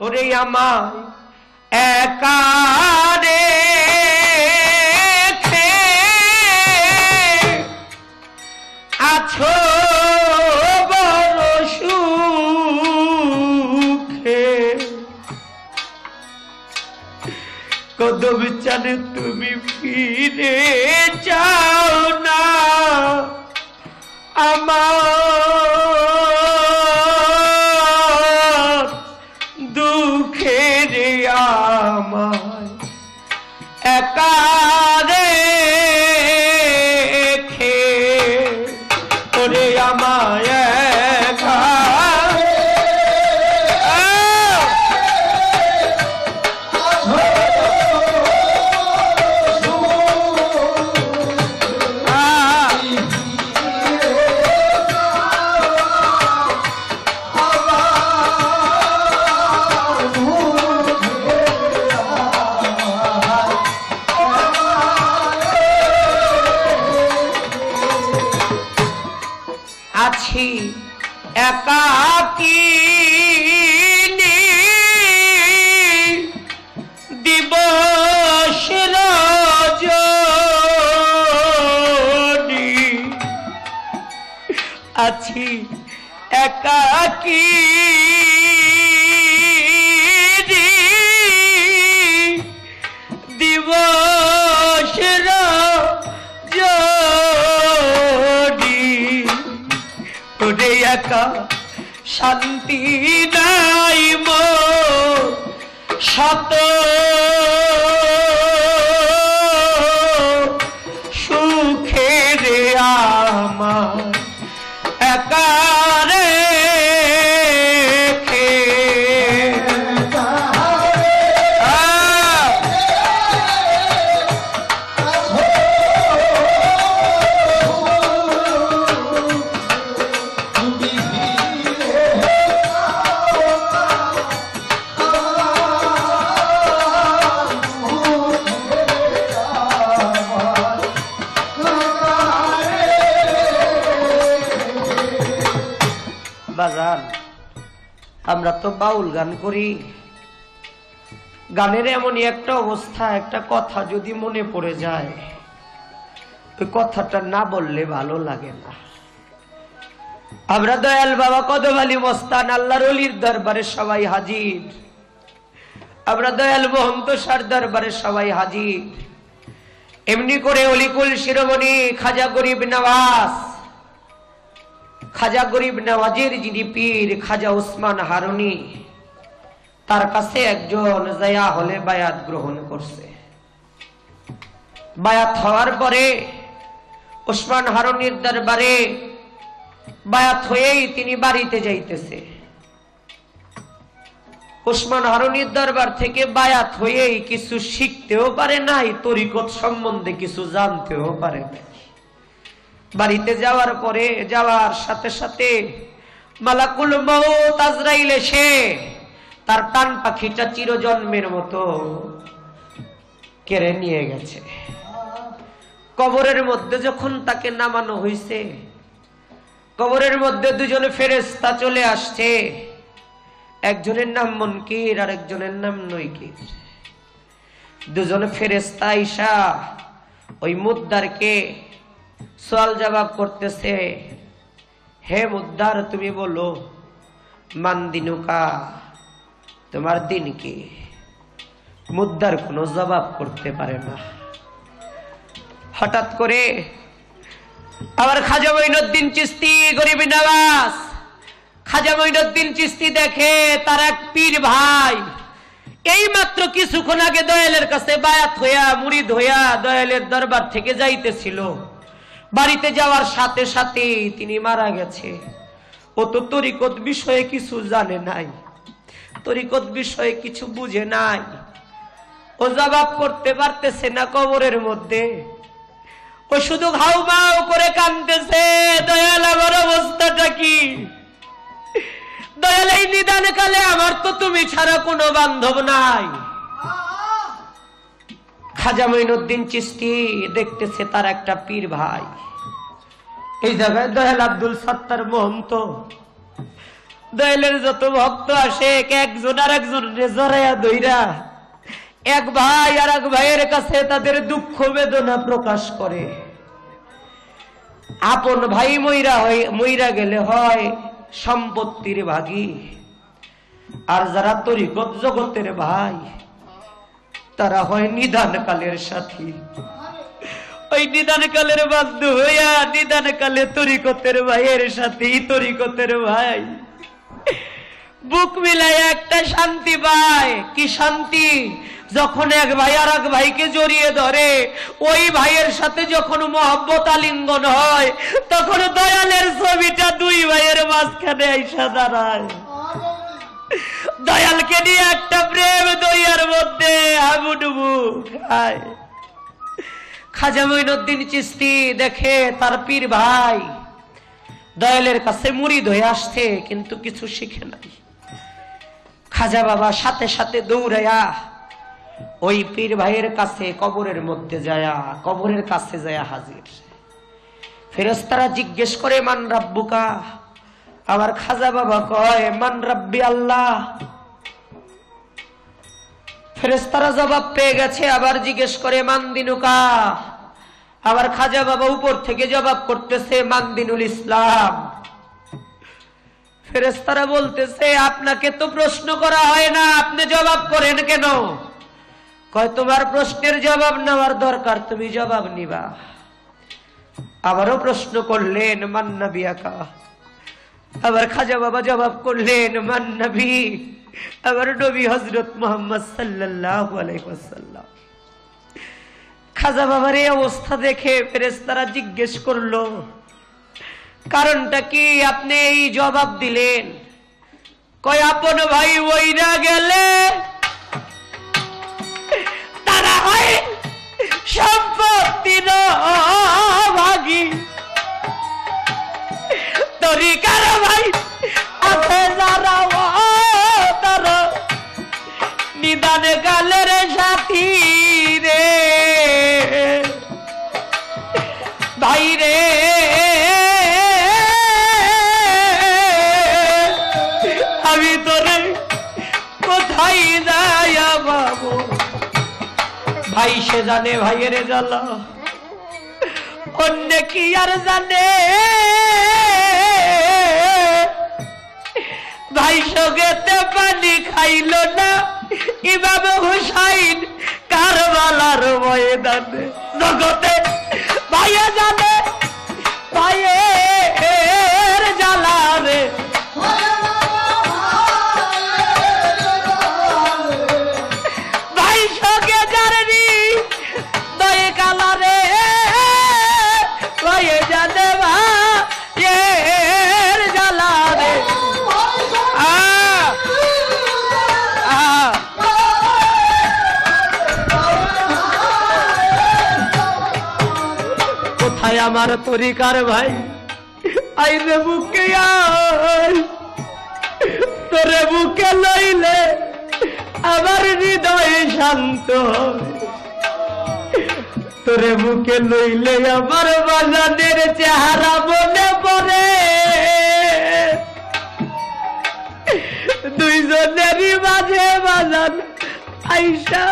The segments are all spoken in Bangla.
ওরে আমার একারে আছো বড় সুখে। কদম চানে তুমি ফিরে চাও না আমার একারে আছি একাকি। ওরে একা শান্তি নাই মো শত আমরা তো বাউল গান করি। গানের এমনই একটা অবস্থা, একটা কথা যদি মনে পড়ে যায়, ওই কথাটা না বললে ভালো লাগে না। আমরা দয়াল বাবা কদম আলী মস্তান, আল্লাহর অলির দরবারে সবাই হাজির। আমরা দয়াল মহন্ত সার দরবারে সবাই হাজির। এমনি করে অলিকুল শিরোমণি, খাজা গরিব নওয়াজ খাজা গরিব নওয়াজের যিনি পীর, খাজা উসমান হারুনি, তার কাছে একজন জায়া হলে বায়াত গ্রহণ করছে। বায়াত হওয়ার পরে উসমান হারুনির দরবারে বায়াত হয়েই তিনি বাড়িতে যাইতেছে। উসমান হারুনির দরবার থেকে বায়াত হয়েই কিছু শিখতেও পারে নাই, তরিকত সম্বন্ধে কিছু জানতেও পারে নাই। বাড়িতে যাওয়ার পরে, যাওয়ার সাথে সাথে মালাকুল মৌত আজরাইল এসে তার টান পাখিটা চিরজন্মের মতো কেড়ে নিয়ে গেছে। কবরের মধ্যে যখন তাকে নামানো হয়েছে কবরের মধ্যে দুজনে ফেরেস্তা চলে আসছে। একজনের নাম মনকির আর একজনের নাম নৈকির। দুজনে ফেরেস্তা আইসা ওই মুদ্দারকে সওয়াল জবাব করতেছে, হে মুদ্দার তুমি বলো, মান দিনুকা? তোমার দিন কি? মুদ্দার কোনো জবাব করতে পারে না। হঠাৎ করে আবার খাজা মঈনুদ্দিন চিস্তি গরিব নওয়াজ খাজা মঈনুদ্দিন চিস্তি দেখে তার এক পীর ভাই এই মাত্র কিছুক্ষণ আগে দয়ালের কাছে বায়াত হইয়া, মুড়িদ হইয়া দয়ালের দরবার থেকে যাইতেছিল। বাড়িতে যাওয়ার সাথে সাথে তিনি মারা গেছে। ও তো তরিকত বিষয়ে কিছু জানে নাই। তরিকত বিষয়ে কিছু বুঝে নাই। ও জবাব করতে পারতেছে না কবরের মধ্যে। ও শুধু ঘাউ মাউ করে কানতেছে দয়াল, আমার অবস্থাটা কি? দয়াল, এই নিদান কালে আমার তো তুমি ছাড়া কোনো বান্ধব নাই। খাজা মঈনুদ্দিন চিস্তি দেখতেছে তার একটা পীর ভাই। এই জায়গায় দয়াল আব্দুল সত্তার মহন্ত। দয়ালের যত ভক্ত আসে, এক একজন আর একজন জড়াইয়া দইরা এক ভাই আর এক ভাইয়ের কাছে তাদের দুঃখ বেদনা প্রকাশ করে। আপন ভাই মইরা হয়, মইরা গেলে হয় সম্পত্তির ভাগী। আর যারা তরিকত জগতের ভাই তারা হয় নিদান কালের সাথী। ওই নিদান কালের বাধ্য হইয়া নিদান কালে তরিকতের ভাইয়ের সাথে, তরিকতের ভাই। বুক মিলাই একটা শান্তি পায়। কি শান্তি? যখন এক ভাই আর এক ভাইকে জড়িয়ে ধরে, ওই ভাইয়ের সাথে যখন মহব্বত আলিঙ্গন হয়, তখন দয়ালের ছবিটা দুই ভাইয়ের মাঝখানে আইসা দাঁড়ায়। দয়ালকে নিয়ে একটা প্রেম দইয়ার মধ্যে হাবুডুবু খাজা মঈনুদ্দিন চিস্তি দেখে তার পীর ভাই দয়ালের কাছে মুড়ি ধয়ে আসছে, কিন্তু কিছু শিখে নাই। খাজা বাবা সাথে সাথে দৌড়াইয়া ওই পীর ভাইয়ের কাছে কবরের মধ্যে যায়া, কবরের কাছে যায়া হাজির। ফেরস্তারা জিজ্ঞেস করে, মান রাব্বুকা? আমার খাজা বাবা কয়, মান রাব্বি আল্লাহ। ফেরেস্তারা জবাব পেয়ে গেছে, আবার জিজ্ঞেস করে, মান দিনুকা? আবার খাজা বাবা উপর থেকে জবাব করতেছে, মান দিনুল ইসলাম। ফেরেস্তারা বলতেছে, আপনাকে তো প্রশ্ন করা হয় না, আপনি জবাব করেন কেন? কয়, তোমার প্রশ্নের জবাব নেওয়ার দরকার, তুমি জবাব নিবা। আবারও প্রশ্ন করলেন মান্না বিয়াকা আবার খাজা বাবা জবাব করলেন, মান নবী আবার নবী হজরত মোহাম্মদ আলাইহি খাজা বাবার এই অবস্থা দেখে ফেরেশতারা জিজ্ঞেস করল, কারণটা কি আপনি এই জবাব দিলেন? কয়, আপন ভাই ওইরা গেলে তারা হয় সম্পত্তির ভাগী। তরিকার ভাই। আছে যারা নিদান কালের সাথী রে। ভাই রে। আমি তোরে কোথায় যাইয়া বাবু ভাই সে জানে ভাইয়ের জ্বালা। অন্য কি আর জানে? ভাই সগেতে পানি খাইল না। ইমাম হুসাইন কারবালার ময়দানে। জগতে কোথায় আমার তরিকার ভাই। আইলে বুকে তোরে বুকে লইলে আমার হৃদয় শান্ত তোরে বুকে লইলে আমার বাজানের চেহারা মনে পড়ে। দুইজনেরই মাঝে বাজান আইসা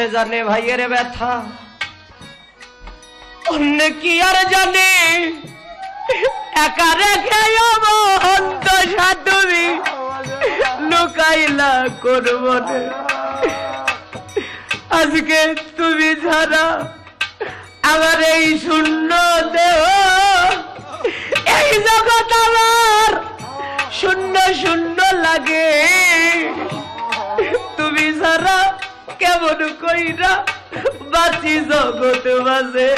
সে জানে ভাইয়ের ব্যথা। অন্য কি আর জানে? একা রেখে অন্ত সাধুবি লুকাইলা করব আজকে তুমি ছাড়া আমার এই শূন্য দেহ, এই জগৎ আমার শূন্য শূন্য লাগে। তুমি ছাড়া কেমন কইরা বাঁচি জগৎ মাঝে।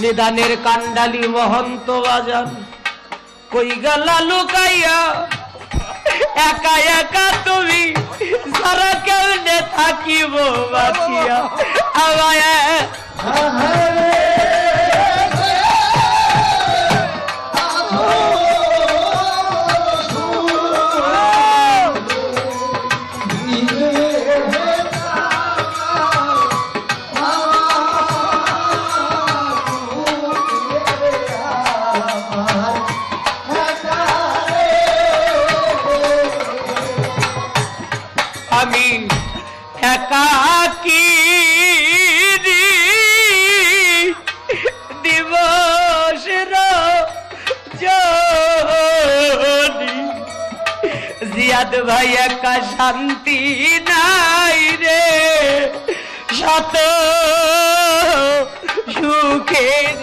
নিদানের কান্ডালি মহন্ত বাজান, কই গেলা লুকাইয়া? একা একা তুমি সারা কেমনে থাকিব বাঁচিয়া? আমায় আমি একাকি দিবসের জনি জিয়াদ ভাই একা শান্তি নাই রে। শত সুখের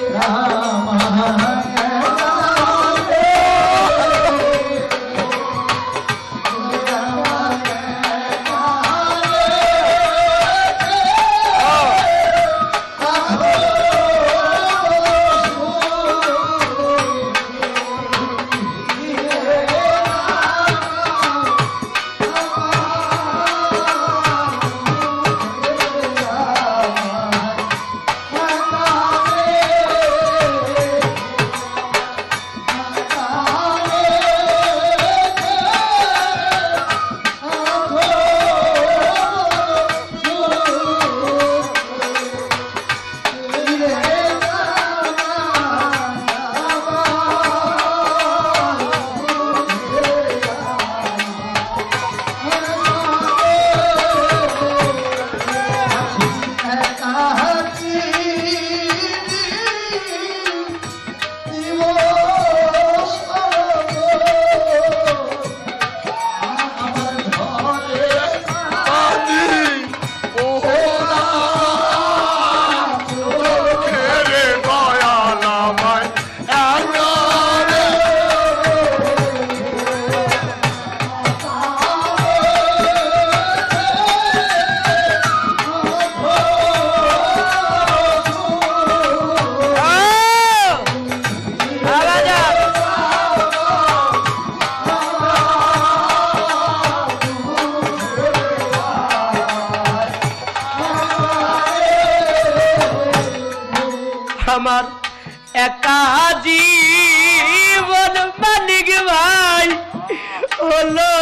হলো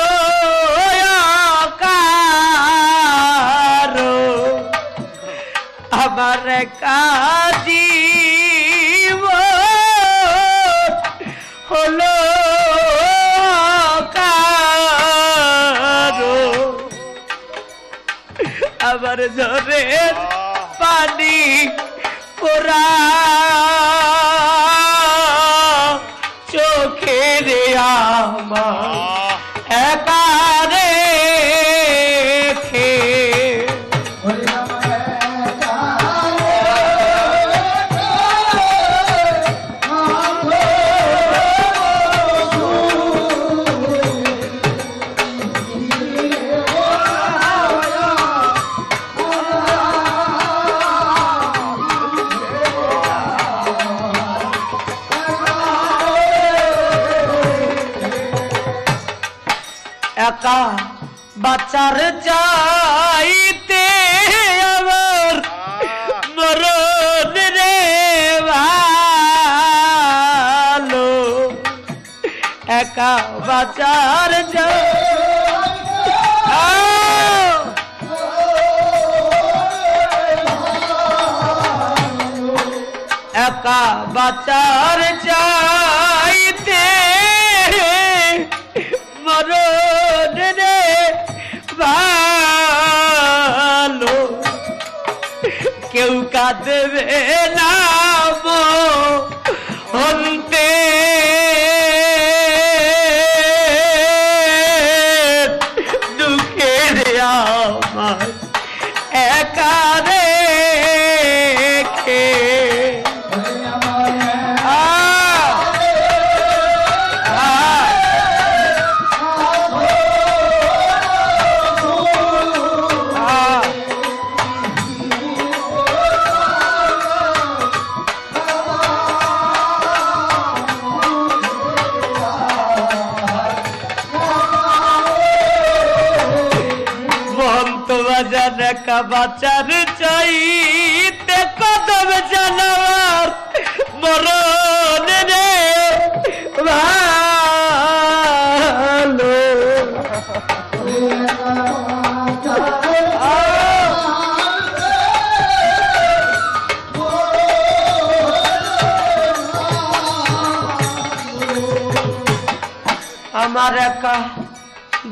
কারও আমার জীবন হলো কারও আবার ঝরের পানি পোড়া চোখের আমার একা বাচ্চার চাই একা বাচ্চার চাইতে মরণ রে ভালো। কেউ কাঁদবে বাজার একা বাচার চাইতে কদম জানাবার মরণ রে ভালো। আমার একা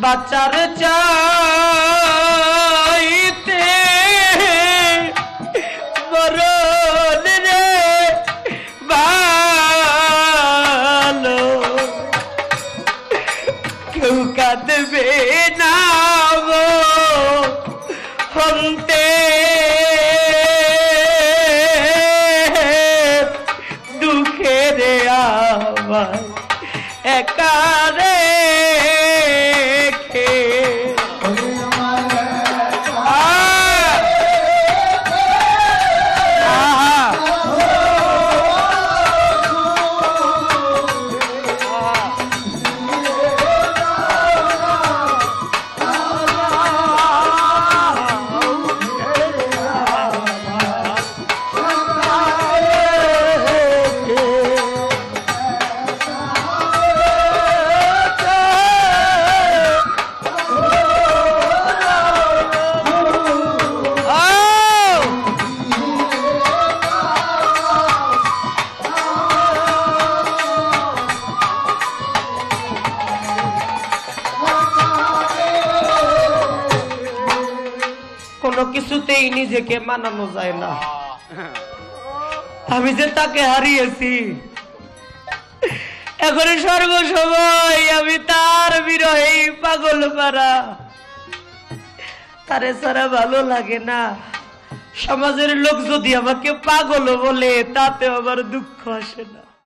বাচ্চার চাইতে কিছুতেই নিজেকে মানানো যায় না। আমি যে তাকে হারিয়েছি এখন সর্বসময় আমি তার বিরহে পাগল পারা তারে ছাড়া ভালো লাগে না। সমাজের লোক যদি আমাকে পাগল বলে তাতে আমার দুঃখ আসে না।